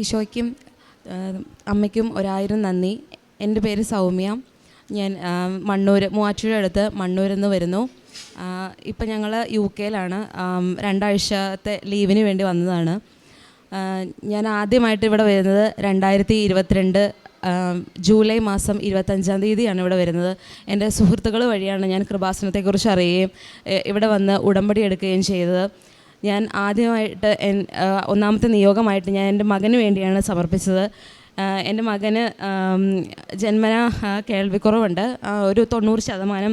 ഈശോയ്ക്കും അമ്മയ്ക്കും ഒരായിരം നന്ദി. എന്റെ പേര് സൗമ്യ. ഞാൻ മണ്ണൂർ മൂവാറ്റുപുഴ അടുത്ത് മണ്ണൂരിൽ നിന്ന് വരുന്നു. ഇപ്പം ഞങ്ങൾ യു കെയിലാണ്. രണ്ടാഴ്ചത്തെ ലീവിന് വേണ്ടി വന്നതാണ്. ഞാൻ ആദ്യമായിട്ട് ഇവിടെ വരുന്നത് രണ്ടായിരത്തി ഇരുപത്തിരണ്ട് ജൂലൈ മാസം ഇരുപത്തഞ്ചാം തീയതിയാണ് ഇവിടെ വരുന്നത്. എന്റെ സുഹൃത്തുക്കൾ വഴിയാണ് ഞാൻ കൃപാസനത്തെക്കുറിച്ച് അറിയുകയും ഇവിടെ വന്ന് ഉടമ്പടി എടുക്കുകയും ചെയ്തത്. ഞാൻ ആദ്യമായിട്ട് ഒന്നാമത്തെ നിയോഗമായിട്ട് ഞാൻ എന്റെ മകന് വേണ്ടിയാണ് സമർപ്പിച്ചത്. എന്റെ മകന് ജന്മന കേൾവിക്കുറവുണ്ട്. ഒരു തൊണ്ണൂറ് ശതമാനം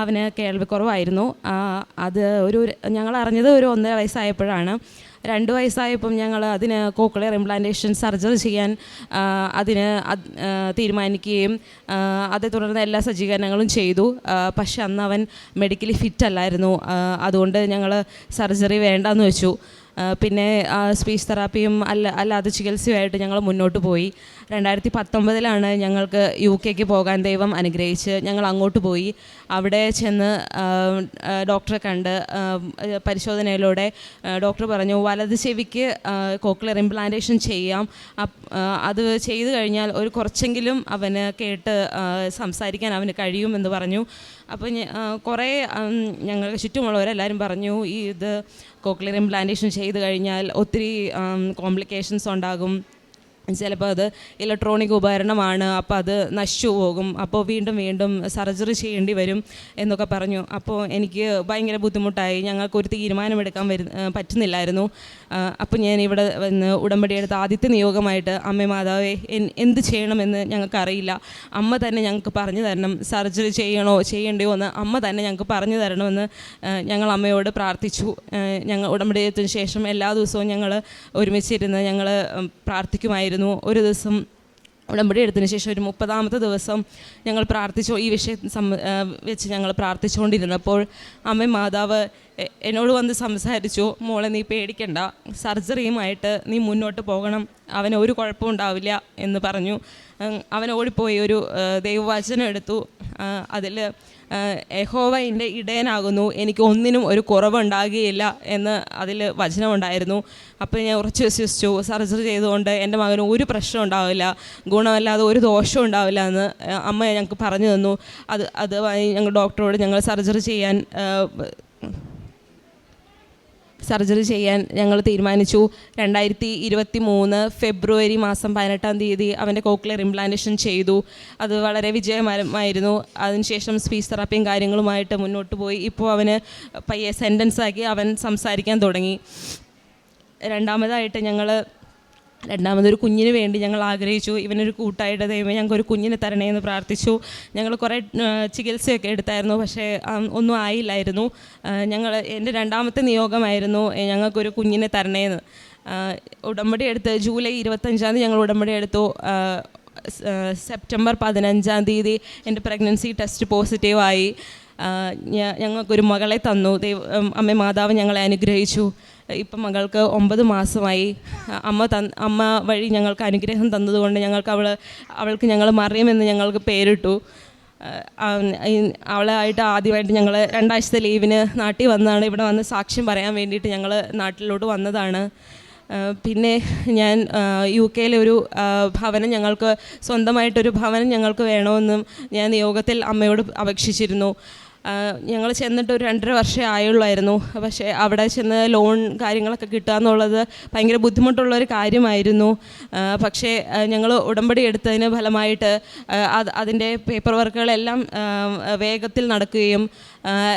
അവന് കേൾവിക്കുറവായിരുന്നു. അത് ഒരു ഞങ്ങൾ അറിഞ്ഞത് ഒരു ഒന്നര വയസ്സായപ്പോഴാണ്. രണ്ട് വയസ്സായപ്പം ഞങ്ങൾ അതിന് കോക്ലിയർ ഇംപ്ലാന്റേഷൻ സർജറി ചെയ്യാൻ അതിന് തീരുമാനിക്കുകയും അതേ തുടർന്ന് എല്ലാ സജ്ജീകരണങ്ങളും ചെയ്തു. പക്ഷേ അന്ന് അവൻ മെഡിക്കലി ഫിറ്റ് അല്ലായിരുന്നു. അതുകൊണ്ട് ഞങ്ങൾ സർജറി വേണ്ടെന്ന് വെച്ചു. പിന്നെ സ്പീച്ച് തെറാപ്പിയും അല്ല അല്ലാതെ ചികിത്സയുമായിട്ട് ഞങ്ങൾ മുന്നോട്ട് പോയി. രണ്ടായിരത്തി പത്തൊമ്പതിലാണ് ഞങ്ങൾക്ക് യു കെക്ക് പോകാൻ ദൈവം അനുഗ്രഹിച്ച് ഞങ്ങൾ അങ്ങോട്ട് പോയി. അവിടെ ചെന്ന് ഡോക്ടറെ കണ്ട് പരിശോധനയിലൂടെ ഡോക്ടർ പറഞ്ഞു വലത് ചെവിക്ക് കോക്ലിയർ ഇംപ്ലാന്റേഷൻ ചെയ്യാം. അത് ചെയ്തു കഴിഞ്ഞാൽ ഒരു കുറച്ചെങ്കിലും അവന് കേട്ട് സംസാരിക്കാൻ അവന് കഴിയുമെന്ന് പറഞ്ഞു. അപ്പോൾ കുറേ ഞങ്ങൾക്ക് ചുറ്റുമുള്ളവരെല്ലാവരും പറഞ്ഞു ഈ ഇത് കോക്ലിയർ ഇംപ്ലാന്റേഷൻ ചെയ്ത് കഴിഞ്ഞാൽ ഒത്തിരി കോംപ്ലിക്കേഷൻസ് ഉണ്ടാകും. ചിലപ്പോൾ അത് ഇലക്ട്രോണിക് ഉപകരണമാണ് അപ്പോൾ അത് നശിച്ചു പോകും. അപ്പോൾ വീണ്ടും വീണ്ടും സർജറി ചെയ്യേണ്ടി വരും എന്നൊക്കെ പറഞ്ഞു. അപ്പോൾ എനിക്ക് ഭയങ്കര ബുദ്ധിമുട്ടായി. ഞങ്ങൾക്ക് ഒരു തീരുമാനമെടുക്കാൻ വരു പറ്റുന്നില്ലായിരുന്നു. അപ്പോൾ ഞാൻ ഇവിടെ വന്ന് ഉടമ്പടി എടുത്ത ആദ്യത്തെ നിയോഗമായിട്ട് അമ്മ മാതാവേ എന്ത് ചെയ്യണമെന്ന് ഞങ്ങൾക്കറിയില്ല. അമ്മ തന്നെ ഞങ്ങൾക്ക് പറഞ്ഞു തരണം. സർജറി ചെയ്യണോ ചെയ്യണ്ടയോ എന്ന് അമ്മ തന്നെ ഞങ്ങൾക്ക് പറഞ്ഞു തരണമെന്ന് ഞങ്ങൾ അമ്മയോട് പ്രാർത്ഥിച്ചു. ഞങ്ങൾ ഉടമ്പടി എടുത്തതിന് ശേഷം എല്ലാ ദിവസവും ഞങ്ങൾ ഒരുമിച്ചിരുന്ന് ഞങ്ങൾ പ്രാർത്ഥിക്കുമായിരുന്നു. ഒരു ദിവസം ഉടമ്പടി എടുത്തതിന് ശേഷം ഒരു മുപ്പതാമത്തെ ദിവസം ഞങ്ങൾ പ്രാർത്ഥിച്ചു. ഈ വിഷയം വെച്ച് ഞങ്ങൾ പ്രാർത്ഥിച്ചുകൊണ്ടിരുന്നപ്പോൾ അമ്മ മാതാവ് എന്നോട് വന്ന് സംസാരിച്ചു മോളെ നീ പേടിക്കണ്ട. സർജറിയുമായിട്ട് നീ മുന്നോട്ട് പോകണം. അവന് ഒരു കുഴപ്പവും ഉണ്ടാവില്ല എന്ന് പറഞ്ഞു. അവൻ ഓടിപ്പോയി ഒരു ദൈവവചനം എടുത്തു. അതിൽ യഹോവ എന്റെ ഇടയനാകുന്നു. എനിക്ക് ഒന്നിനും ഒരു കുറവുണ്ടാകുകയില്ല എന്ന് അതിൽ വചനമുണ്ടായിരുന്നു അപ്പോൾ ഞാൻ ഉറച്ചു വിശ്വസിച്ചു സർജറി ചെയ്തുകൊണ്ട് എന്റെ മകന് ഒരു പ്രശ്നം ഉണ്ടാവില്ല. ഗുണമല്ലാതെ ഒരു ദോഷവും ഉണ്ടാവില്ല എന്ന് അമ്മ ഞങ്ങൾക്ക് പറഞ്ഞു തന്നു. അത് അത് ഞങ്ങൾ ഡോക്ടറോട് ഞങ്ങൾ സർജറി ചെയ്യാൻ സർജറി ചെയ്യാൻ ഞങ്ങൾ തീരുമാനിച്ചു. രണ്ടായിരത്തി ഇരുപത്തി മൂന്ന് ഫെബ്രുവരി മാസം പതിനെട്ടാം തീയതി അവന്റെ കോക്ലിയർ ഇംപ്ലാന്റേഷൻ ചെയ്തു. അത് വളരെ വിജയമായിരുന്നു. അതിനുശേഷം സ്പീച്ച് തെറാപ്പിയും കാര്യങ്ങളുമായിട്ട് മുന്നോട്ട് പോയി. ഇപ്പോൾ അവന് പയ്യെ സെന്റൻസാക്കി അവൻ സംസാരിക്കാൻ തുടങ്ങി. രണ്ടാമതായിട്ട് ഞങ്ങൾ രണ്ടാമതൊരു കുഞ്ഞിന് വേണ്ടി ഞങ്ങൾ ആഗ്രഹിച്ചു. ഇവനൊരു കൂട്ടായിട്ട് ദൈവം ഞങ്ങൾക്ക് ഒരു കുഞ്ഞിനെ തരണേ എന്ന് പ്രാർത്ഥിച്ചു. ഞങ്ങൾ കുറേ ചികിത്സയൊക്കെ എടുത്തായിരുന്നു. പക്ഷേ ഒന്നും ആയില്ലായിരുന്നു. ഞങ്ങൾ എന്റെ രണ്ടാമത്തെ നിയോഗമായിരുന്നു ഞങ്ങൾക്കൊരു കുഞ്ഞിനെ തരണേന്ന് ഉടമ്പടി എടുത്ത് ജൂലൈ ഇരുപത്തഞ്ചാം തീയതി ഞങ്ങൾ ഉടമ്പടി എടുത്തു. സെപ്റ്റംബർ പതിനഞ്ചാം തീയതി എന്റെ പ്രഗ്നൻസി ടെസ്റ്റ് പോസിറ്റീവായി. ഞങ്ങൾക്കൊരു മകളെ തന്നു. ദൈവ അമ്മ മാതാവ് ഞങ്ങളെ അനുഗ്രഹിച്ചു. ഇപ്പം മകൾക്ക് ഒമ്പത് മാസമായി. അമ്മ തന്ന അമ്മ വഴി ഞങ്ങൾക്ക് അനുഗ്രഹം തന്നതുകൊണ്ട് ഞങ്ങൾക്ക് അവൾ അവൾക്ക് ഞങ്ങൾ മറിയുമെന്ന് ഞങ്ങൾക്ക് പേരിട്ടു. അവളായിട്ട് ആദ്യമായിട്ട് ഞങ്ങൾ രണ്ടാഴ്ചത്തെ ലീവിന് നാട്ടിൽ വന്നതാണ് ഇവിടെ വന്ന് സാക്ഷ്യം പറയാൻ വേണ്ടിയിട്ട് ഞങ്ങൾ നാട്ടിലോട്ട് വന്നതാണ്. പിന്നെ ഞാൻ യു കെയിലെ ഒരു ഭവനം ഞങ്ങൾക്ക് സ്വന്തമായിട്ടൊരു ഭവനം ഞങ്ങൾക്ക് വേണമെന്നും ഞാൻ യോഗത്തിൽ അമ്മയോട് അപേക്ഷിച്ചിരുന്നു. ഞങ്ങൾ ചെന്നിട്ട് ഒരു രണ്ടര വർഷമേ ആയുള്ളായിരുന്നു. പക്ഷേ അവിടെ ചെന്ന് ലോൺ കാര്യങ്ങളൊക്കെ കിട്ടുക എന്നുള്ളത് ഭയങ്കര ബുദ്ധിമുട്ടുള്ളൊരു കാര്യമായിരുന്നു. പക്ഷേ ഞങ്ങൾ ഉടമ്പടി എടുത്തതിന് ഫലമായിട്ട് അത് അതിന്റെ പേപ്പർ വർക്കുകളെല്ലാം വേഗത്തിൽ നടക്കുകയും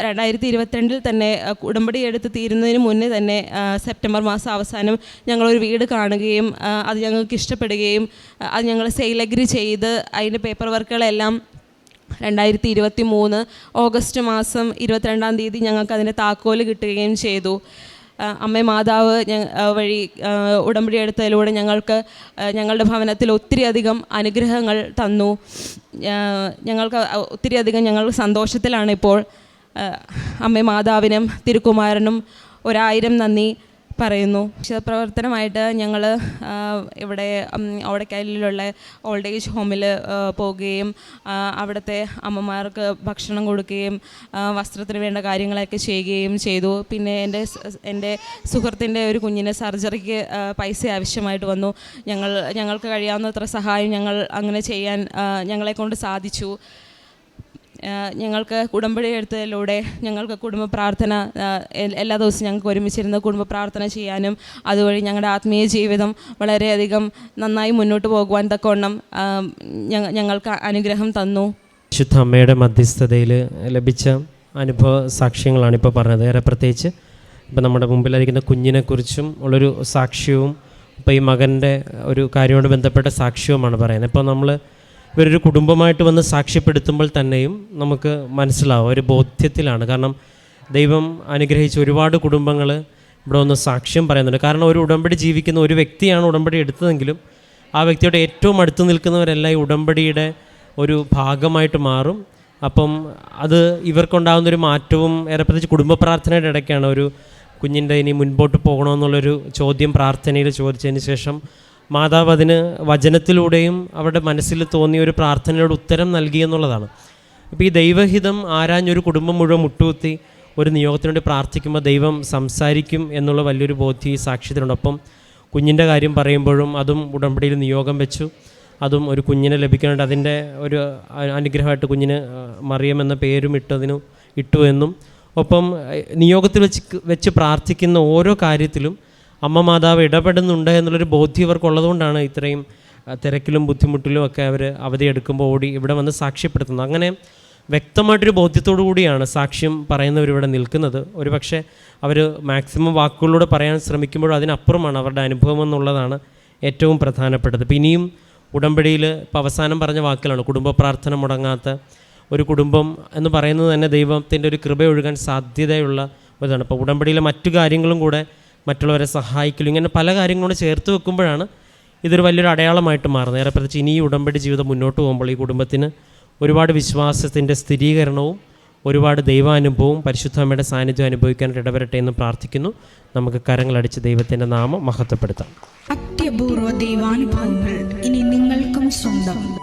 രണ്ടായിരത്തി ഇരുപത്തിരണ്ടിൽ തന്നെ ഉടമ്പടി എടുത്ത് തീരുന്നതിന് മുന്നേ തന്നെ സെപ്റ്റംബർ മാസം അവസാനം ഞങ്ങളൊരു വീട് കാണുകയും അത് ഞങ്ങൾക്ക് ഇഷ്ടപ്പെടുകയും അത് ഞങ്ങൾ സെയിൽ അഗ്രി ചെയ്ത് അതിന്റെ പേപ്പർ വർക്കുകളെല്ലാം രണ്ടായിരത്തി ഇരുപത്തി മൂന്ന് ഓഗസ്റ്റ് മാസം ഇരുപത്തിരണ്ടാം തീയതി ഞങ്ങൾക്ക് അതിന്റെ താക്കോൽ കിട്ടുകയും ചെയ്തു. അമ്മ മാതാവ് വഴി ഉടമ്പടി എടുത്തതിലൂടെ ഞങ്ങൾക്ക് ഞങ്ങളുടെ ഭവനത്തിൽ ഒത്തിരി അധികം അനുഗ്രഹങ്ങൾ തന്നു. ഞങ്ങൾക്ക് ഒത്തിരി അധികം ഞങ്ങൾ സന്തോഷത്തിലാണ് ഇപ്പോൾ. അമ്മ മാതാവിനും തിരുക്കുമാരനും ഒരായിരം നന്ദി. പറയുന്നു. പ്രവർത്തനമായിട്ട് ഞങ്ങൾ ഇവിടെ ഓടക്കായലിലുള്ള ഓൾഡ് ഏജ് ഹോമിൽ പോവുകയും അവിടുത്തെ അമ്മമാർക്ക് ഭക്ഷണം കൊടുക്കുകയും വസ്ത്രത്തിന് വേണ്ട കാര്യങ്ങളൊക്കെ ചെയ്യുകയും ചെയ്തു. പിന്നെ എന്റെ എന്റെ സുഹൃത്തിന്റെ ഒരു കുഞ്ഞിന് സർജറിക്ക് പൈസ ആവശ്യമായിട്ട് വന്നു. ഞങ്ങൾ ഞങ്ങൾക്ക് കഴിയാവുന്നത്ര സഹായം ഞങ്ങൾ അങ്ങനെ ചെയ്യാൻ ഞങ്ങളെ ഞങ്ങളെക്കൊണ്ട് സാധിച്ചു. ഞങ്ങൾക്ക് ഉടമ്പടി എടുത്തതിലൂടെ ഞങ്ങൾക്ക് കുടുംബ പ്രാർത്ഥന എല്ലാ ദിവസവും ഞങ്ങൾക്ക് ഒരുമിച്ചിരുന്ന് കുടുംബ പ്രാർത്ഥന ചെയ്യാനും അതുവഴി ഞങ്ങളുടെ ആത്മീയ ജീവിതം വളരെയധികം നന്നായി മുന്നോട്ട് പോകുവാൻ തക്കവണ്ണം ഞങ്ങൾക്ക് അനുഗ്രഹം തന്നു. വിശുദ്ധ അമ്മയുടെ മധ്യസ്ഥതയിൽ ലഭിച്ച അനുഭവ സാക്ഷ്യങ്ങളാണ് ഇപ്പോൾ പറഞ്ഞത്. ഏറെ പ്രത്യേകിച്ച് ഇപ്പോൾ നമ്മുടെ മുമ്പിലായിരിക്കുന്ന കുഞ്ഞിനെക്കുറിച്ചും ഉള്ളൊരു സാക്ഷ്യവും ഇപ്പോൾ ഈ മകന്റെ ഒരു കാര്യവുമായി ബന്ധപ്പെട്ട സാക്ഷ്യവുമാണ് പറയുന്നത്. ഇപ്പോൾ നമ്മൾ ഇവരൊരു കുടുംബമായിട്ട് വന്ന് സാക്ഷ്യപ്പെടുത്തുമ്പോൾ തന്നെയും നമുക്ക് മനസ്സിലാവും. ഒരു ബോധ്യത്തിലാണ്. കാരണം ദൈവം അനുഗ്രഹിച്ച ഒരുപാട് കുടുംബങ്ങൾ ഇവിടെ ഒന്ന് സാക്ഷ്യം പറയുന്നുണ്ട്. കാരണം ഒരു ഉടമ്പടി ജീവിക്കുന്ന ഒരു വ്യക്തിയാണ് ഉടമ്പടി എടുത്തതെങ്കിലും ആ വ്യക്തിയുടെ ഏറ്റവും അടുത്ത് നിൽക്കുന്നവരെല്ലാം ഈ ഉടമ്പടിയുടെ ഒരു ഭാഗമായിട്ട് മാറും. അപ്പം അത് ഇവർക്കുണ്ടാകുന്നൊരു മാറ്റവും ഏറെ പ്രത്യേകിച്ച് കുടുംബ പ്രാർത്ഥനയുടെ ഇടയ്ക്കാണ് ഒരു കുഞ്ഞിന്റെ ഇനി മുൻപോട്ട് പോകണമെന്നുള്ളൊരു ചോദ്യം പ്രാർത്ഥനയിൽ ചോദിച്ചതിന് ശേഷം മാതാവ് അതിന് വചനത്തിലൂടെയും അവരുടെ മനസ്സിൽ തോന്നിയ ഒരു പ്രാർത്ഥനയുടെ ഉത്തരം നൽകി എന്നുള്ളതാണ്. അപ്പോൾ ഈ ദൈവഹിതം ആരാഞ്ഞൊരു കുടുംബം മുഴുവൻ മുട്ടുകുത്തി ഒരു നിയോഗത്തിനുവേണ്ടി പ്രാർത്ഥിക്കുമ്പോൾ ദൈവം സംസാരിക്കും എന്നുള്ള വലിയൊരു ബോധ്യം ഈ സാക്ഷ്യത്തിനുണ്ട് അപ്പം കുഞ്ഞിന്റെ കാര്യം പറയുമ്പോഴും അതും ഉടമ്പടിയിൽ നിയോഗം വെച്ചു. അതും ഒരു കുഞ്ഞിനെ ലഭിക്കാനായിട്ട് അതിന്റെ ഒരു അനുഗ്രഹമായിട്ട് കുഞ്ഞിന് മറിയം എന്ന പേരും ഇട്ടതിനും ഇട്ടു എന്നും. ഒപ്പം നിയോഗത്തിൽ വെച്ച് വെച്ച് പ്രാർത്ഥിക്കുന്ന ഓരോ കാര്യത്തിലും അമ്മ മാതാവ് ഇടപെടുന്നുണ്ട് എന്നുള്ളൊരു ബോധ്യം ഇവർക്കുള്ളതുകൊണ്ടാണ് ഇത്രയും തിരക്കിലും ബുദ്ധിമുട്ടിലും ഒക്കെ അവർ അവധിയെടുക്കുമ്പോൾ ഓടി ഇവിടെ വന്ന് സാക്ഷ്യപ്പെടുത്തുന്നത്. അങ്ങനെ വ്യക്തമായിട്ടൊരു ബോധ്യത്തോടു കൂടിയാണ് സാക്ഷ്യം പറയുന്നവരിവിടെ നിൽക്കുന്നത്. ഒരു പക്ഷേ അവർ മാക്സിമം വാക്കുകളിലൂടെ പറയാൻ ശ്രമിക്കുമ്പോഴും അതിനപ്പുറമാണ് അവരുടെ അനുഭവം എന്നുള്ളതാണ് ഏറ്റവും പ്രധാനപ്പെട്ടത്. ഇനിയും ഉടമ്പടിയിൽ ഇപ്പോൾ അവസാനം പറഞ്ഞ വാക്കുകളാണ് കുടുംബ പ്രാർത്ഥന മുടങ്ങാത്ത ഒരു കുടുംബം എന്ന് പറയുന്നത് തന്നെ ദൈവത്തിന്റെ ഒരു കൃപ ഒഴുകാൻ സാധ്യതയുള്ള ഇതാണ്. ഇപ്പോൾ ഉടമ്പടിയിലെ മറ്റു കാര്യങ്ങളും കൂടെ മറ്റുള്ളവരെ സഹായിക്കലും ഇങ്ങനെ പല കാര്യങ്ങളോട് ചേർത്ത് വെക്കുമ്പോഴാണ് ഇതൊരു വലിയൊരു അടയാളമായിട്ട് മാറുന്നത്. ഏറെ പ്രത്യേകിച്ച് ഇനി ഉടമ്പടി ജീവിതം മുന്നോട്ട് പോകുമ്പോൾ ഈ കുടുംബത്തിന് ഒരുപാട് വിശ്വാസത്തിന്റെ സ്ഥിരീകരണവും ഒരുപാട് ദൈവാനുഭവവും പരിശുദ്ധമ്മയുടെ സാന്നിധ്യം അനുഭവിക്കാനായിട്ട് ഇടവരട്ടെ എന്ന് പ്രാർത്ഥിക്കുന്നു. നമുക്ക് കരങ്ങളടിച്ച് ദൈവത്തിന്റെ നാമം മഹത്വപ്പെടുത്താം. അത്യപൂർവ ദൈവാനുഭവങ്ങൾ ഇനി നിങ്ങൾക്കും സ്വന്തം.